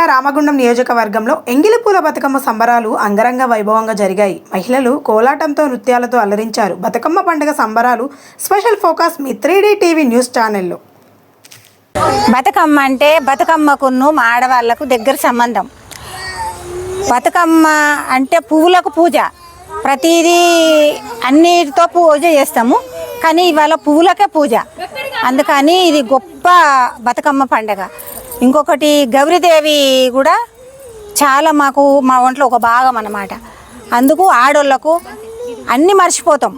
జిల్లా రామగుండం నియోజకవర్గంలో ఎంగిలిపూల బతుకమ్మ సంబరాలు అంగరంగ వైభవంగా జరిగాయి. మహిళలు కోలాటంతో నృత్యాలతో అలరించారు. బతుకమ్మ పండుగ సంబరాలు స్పెషల్ ఫోకస్ మీ త్రీ టీవీ న్యూస్ ఛానల్లో. బతుకమ్మ అంటే బతుకమ్మకును మా ఆడవాళ్ళకు దగ్గర సంబంధం. బతుకమ్మ అంటే పువ్వులకు పూజ. ప్రతిదీ అన్నిటితో పూజ చేస్తాము. కానీ ఇవాళ పువ్వులకే పూజ. అందుకని ఇది గొప్ప బతుకమ్మ పండగ. ఇంకొకటి గౌరీదేవి కూడా చాలా మాకు మా ఒంట్లో ఒక భాగం అన్నమాట. అందుకు ఆడోళ్ళకు అన్నీ మర్చిపోతాం.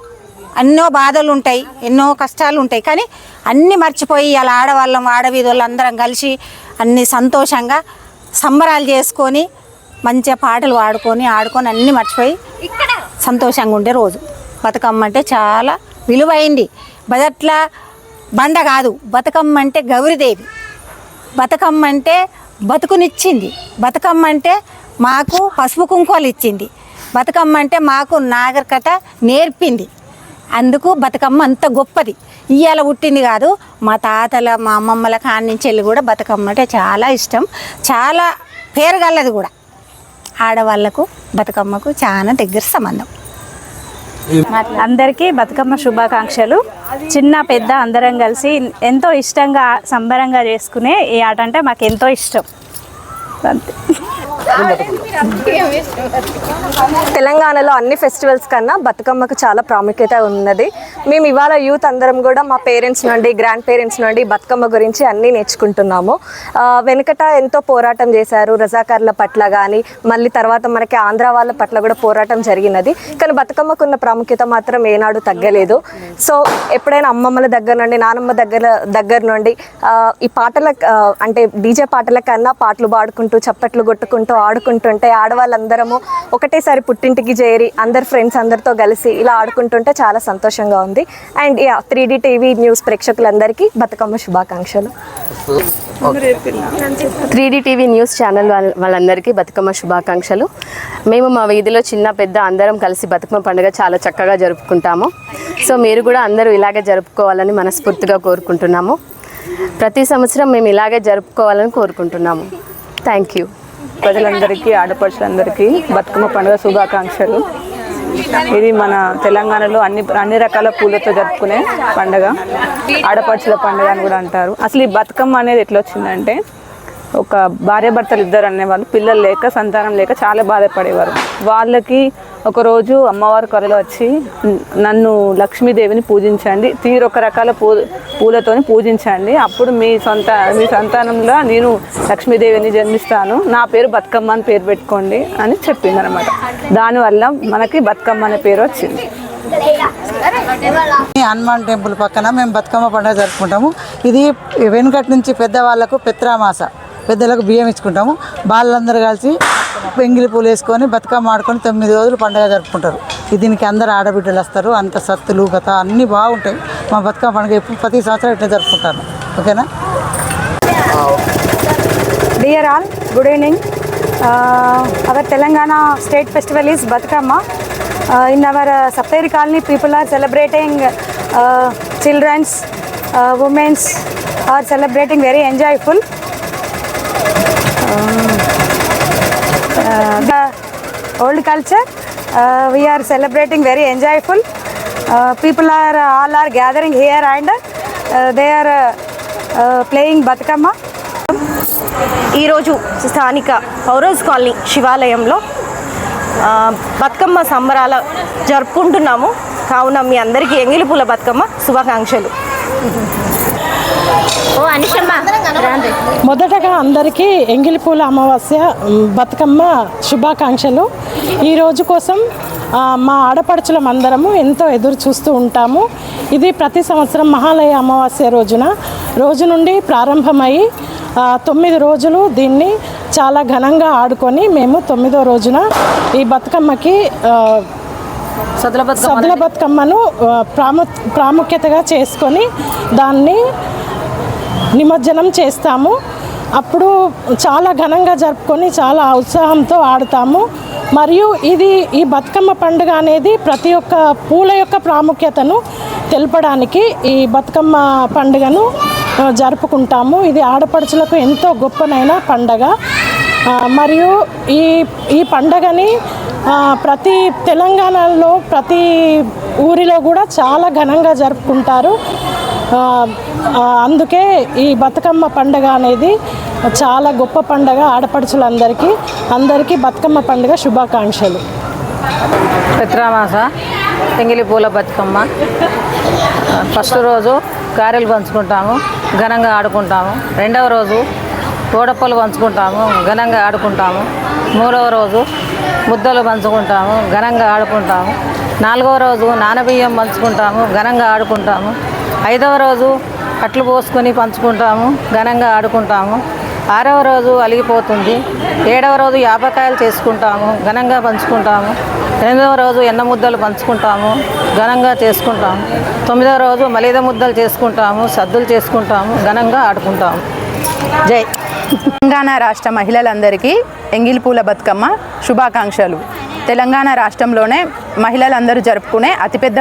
ఎన్నో బాధలు ఉంటాయి ఎన్నో కష్టాలు ఉంటాయి. కానీ అన్నీ మర్చిపోయి అలా ఆడవాళ్ళం ఆడవీధులు అందరం కలిసి అన్ని సంతోషంగా సంబరాలు చేసుకొని మంచిగా పాటలు పాడుకొని ఆడుకొని అన్నీ మర్చిపోయి సంతోషంగా ఉండే రోజు. బతుకమ్మ అంటే చాలా విలువైంది. బదట్ల బండ కాదు బతుకమ్మ అంటే గౌరీదేవి. బతుకమ్మ అంటే బతుకునిచ్చింది. బతుకమ్మ అంటే మాకు పసుపు కుంకుమలు ఇచ్చింది. బతుకమ్మ అంటే మాకు నాగరికత నేర్పింది. అందుకు బతుకమ్మ అంత గొప్పది. ఇవాళ పుట్టింది కాదు మా తాతల మా అమ్మమ్మల కాన్నించెళ్ళి వెళ్ళి కూడా బతుకమ్మ అంటే చాలా ఇష్టం. చాలా పేరుగల్లది కూడా. ఆడవాళ్ళకు బతుకమ్మకు చాలా దగ్గర సంబంధం. అందరికీ బతుకమ్మ శుభాకాంక్షలు. చిన్న పెద్ద అందరం కలిసి ఎంతో ఇష్టంగా సంబరంగా చేసుకునే ఈ ఆట అంటే మాకు ఎంతో ఇష్టం. అంతే. తెలంగాణలో అన్ని ఫెస్టివల్స్ కన్నా బతుకమ్మకు చాలా ప్రాముఖ్యత ఉన్నది. మేము ఇవాళ యూత్ అందరం కూడా మా పేరెంట్స్ నుండి గ్రాండ్ పేరెంట్స్ నుండి బతుకమ్మ గురించి అన్నీ నేర్చుకుంటున్నాము. వెనుకట ఎంతో పోరాటం చేశారు రజాకార్ల పట్ల కానీ మళ్ళీ తర్వాత మనకి ఆంధ్ర వాళ్ళ పట్ల కూడా పోరాటం జరిగినది. కానీ బతుకమ్మకు ఉన్న ప్రాముఖ్యత మాత్రం ఏనాడు తగ్గలేదు. సో ఎప్పుడైనా అమ్మమ్మల దగ్గర నుండి నానమ్మ దగ్గర దగ్గర నుండి ఈ పాటల అంటే డీజే పాటల కన్నా పాటలు పాడుకుంటూ చప్పట్లు కొట్టుకుంటూ ఆడుకుంటుంటే ఆడవాళ్ళందరము ఒకటేసారి పుట్టింటికి చేరి అందరు ఫ్రెండ్స్ అందరితో కలిసి ఇలా ఆడుకుంటుంటే చాలా సంతోషంగా ఉంది. And yeah three D TV news ప్రేక్షకులందరికీ బతుకమ్మ శుభాకాంక్షలు. త్రీడీ టీవీ న్యూస్ ఛానల్ వాళ్ళ- వాళ్ళందరికీ బతుకమ్మ శుభాకాంక్షలు. మేము మా వీధిలో చిన్న పెద్ద అందరం కలిసి బతుకమ్మ పండుగ చాలా చక్కగా జరుపుకుంటాము. సో మీరు కూడా అందరూ ఇలాగే జరుపుకోవాలని మనస్ఫూర్తిగా కోరుకుంటున్నాము. ప్రతి సంవత్సరం మేము ఇలాగే జరుపుకోవాలని కోరుకుంటున్నాము. థ్యాంక్ యూ ప్రజలందరికీ ఆడపడుచులందరికీ బతుకమ్మ పండుగ శుభాకాంక్షలు. ఇది మన తెలంగాణలో అన్ని అన్ని రకాల పూలతో జరుపుకునే పండుగ. ఆడపడుచుల పండుగ అని కూడా అంటారు. అసలు ఈ బతుకమ్మ అనేది ఎట్లా వచ్చిందంటే ఒక భార్యాభర్తలు ఇద్దరు అనేవాళ్ళు పిల్లలు లేక సంతానం లేక చాలా బాధపడేవారు. వాళ్ళకి ఒకరోజు అమ్మవారి కొరలో వచ్చి నన్ను లక్ష్మీదేవిని పూజించండి. తీరొక రకాల పూ పూలతోని పూజించండి. అప్పుడు మీ సొంత మీ సంతానంలో నేను లక్ష్మీదేవిని జన్మిస్తాను. నా పేరు బతుకమ్మ అని పేరు పెట్టుకోండి అని చెప్పింది అనమాట దానివల్ల మనకి బతుకమ్మ అనే పేరు వచ్చింది. హనుమాన్ టెంపుల్ పక్కన మేము బతుకమ్మ పండుగ జరుపుకుంటాము. ఇది వెనుకటి నుంచి పెద్దవాళ్ళకు పెత్రామాస. పెద్దలకు బియ్యం ఇచ్చుకుంటాము. వాళ్ళందరూ కలిసి వెంగిలి పూలు వేసుకొని బతుకమ్మ ఆడుకొని తొమ్మిది రోజులు పండుగ జరుపుకుంటారు. దీనికి అందరు ఆడబిడ్డలు వస్తారు. అంత సత్తులు గత అన్నీ బాగుంటాయి. మా బతుకమ్మ పండుగ ఎప్పుడు ప్రతి సంవత్సరం ఇట్లా జరుపుకుంటారు. ఓకేనా? Dear all good evening our Telangana state festival is Bathukamma in our Saptagiri colony people are celebrating children's women's are celebrating very enjoyful old culture, uh, we are celebrating very enjoyful. Uh, people are uh, all are gathering here and uh, they are uh, uh, playing Batkama. ఈరోజు స్థానిక పౌరోజ్ colony శివాలయంలో ఆ, బతుకమ్మ సంబరాల జరుపుకుంటున్నాము కావున మీ అందరికీ ఎంగిలిపూల బతుకమ్మ శుభాకాంక్షలు మొదటగా అందరికీ ఎంగిలిపూల అమావాస్య బతుకమ్మ శుభాకాంక్షలు. ఈ రోజు కోసం మా ఆడపడుచులం అందరము ఎంతో ఎదురు చూస్తూ ఉంటాము. ఇది ప్రతి సంవత్సరం మహాలయ అమావాస్య రోజున. రోజు నుండి ప్రారంభమై తొమ్మిది రోజులు దీన్ని చాలా ఘనంగా ఆడుకొని మేము తొమ్మిదో రోజున ఈ బతుకమ్మకి ఆ, సద్దుల బతుకమ్మను ప్రాము ప్రాముఖ్యతగా చేసుకొని దాన్ని నిమజ్జనం చేస్తాము. అప్పుడు చాలా ఘనంగా జరుపుకొని చాలా ఉత్సాహంతో ఆడుతాము. మరియు ఇది ఈ బతుకమ్మ పండుగ అనేది ప్రతి ఒక్క పూల యొక్క ప్రాముఖ్యతను తెలపడానికి ఈ బతుకమ్మ పండుగను జరుపుకుంటాము. ఇది ఆడపడుచులకు ఎంతో గొప్పనైన పండగ. మరియు ఈ ఈ పండగని ప్రతి తెలంగాణలో ప్రతి ఊరిలో కూడా చాలా ఘనంగా జరుపుకుంటారు. అందుకే ఈ బతుకమ్మ పండగ అనేది చాలా గొప్ప పండగ ఆడపడుచులందరికీ అందరికీ బతుకమ్మ పండుగ శుభాకాంక్షలు. పిత్రామాస తెంగిలి పూల బతుకమ్మ. ఫస్ట్ రోజు గారెలు పంచుకుంటాము ఘనంగా ఆడుకుంటాము. రెండవ రోజు తోడప్పలు పంచుకుంటాము ఘనంగా ఆడుకుంటాము. మూడవ రోజు ముద్దలు పంచుకుంటాము ఘనంగా ఆడుకుంటాము. నాలుగవ రోజు నానబియ్యం పంచుకుంటాము ఘనంగా ఆడుకుంటాము. ఐదవ రోజు కట్లు పోసుకొని పంచుకుంటాము ఘనంగా ఆడుకుంటాము. ఆరవ రోజు అలిగిపోతుంది. ఏడవ రోజు యాపకాయలు చేసుకుంటాము ఘనంగా పంచుకుంటాము. ఎనిమిదవ రోజు ఎన్న ముద్దలు పంచుకుంటాము ఘనంగా చేసుకుంటాము. తొమ్మిదవ రోజు మలిద ముద్దలు చేసుకుంటాము సద్దులు చేసుకుంటాము ఘనంగా ఆడుకుంటాము. జై. తెలంగాణ రాష్ట్ర మహిళలందరికీ ఎంగిల్ పూల బతుకమ్మ శుభాకాంక్షలు. తెలంగాణ రాష్ట్రంలోనే మహిళలందరూ జరుపుకునే అతిపెద్ద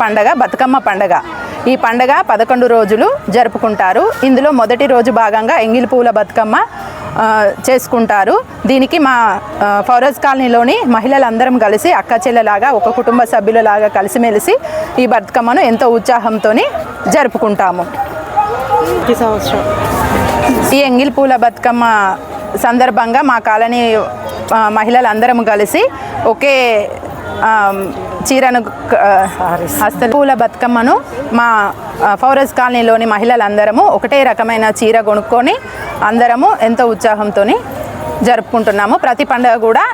పండగ బతుకమ్మ పండగ. ఈ పండగ పదకొండు రోజులు జరుపుకుంటారు. ఇందులో మొదటి రోజు భాగంగా ఎంగిలి పూల బతుకమ్మ చేసుకుంటారు. దీనికి మా ఆ, ఫౌరోజ్ కాలనీలోని మహిళలందరం కలిసి అక్క చెల్లెలాగా ఒక కుటుంబ సభ్యులలాగా కలిసిమెలిసి ఈ బతుకమ్మను ఎంతో ఉత్సాహంతో జరుపుకుంటాము. ఈ సంవత్సరం. ఈ ఎంగిల్ పూల బతుకమ్మ సందర్భంగా మా కాలనీ మహిళలందరం కలిసి ఒకే చీరను హస్త పూల బతుకమ్మను మా ఫౌరస్ కాలనీలోని మహిళలందరము ఒకటే రకమైన చీర కొనుక్కొని అందరము ఎంతో ఉత్సాహంతో జరుపుకుంటున్నాము. ప్రతి పండుగ కూడా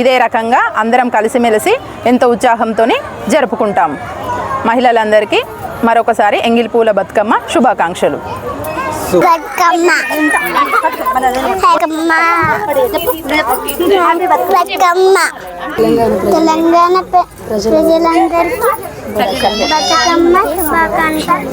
ఇదే రకంగా అందరం కలిసిమెలిసి ఎంతో ఉత్సాహంతో జరుపుకుంటాము. మహిళలందరికీ మరొకసారి ఎంగిల్ పూల బతుకమ్మ శుభాకాంక్షలు. బతుకమ్మ బతుకమ్మ తెలంగాణ ప్రజలందరికీ బతుకమ్మ శుభాకాంక్షలు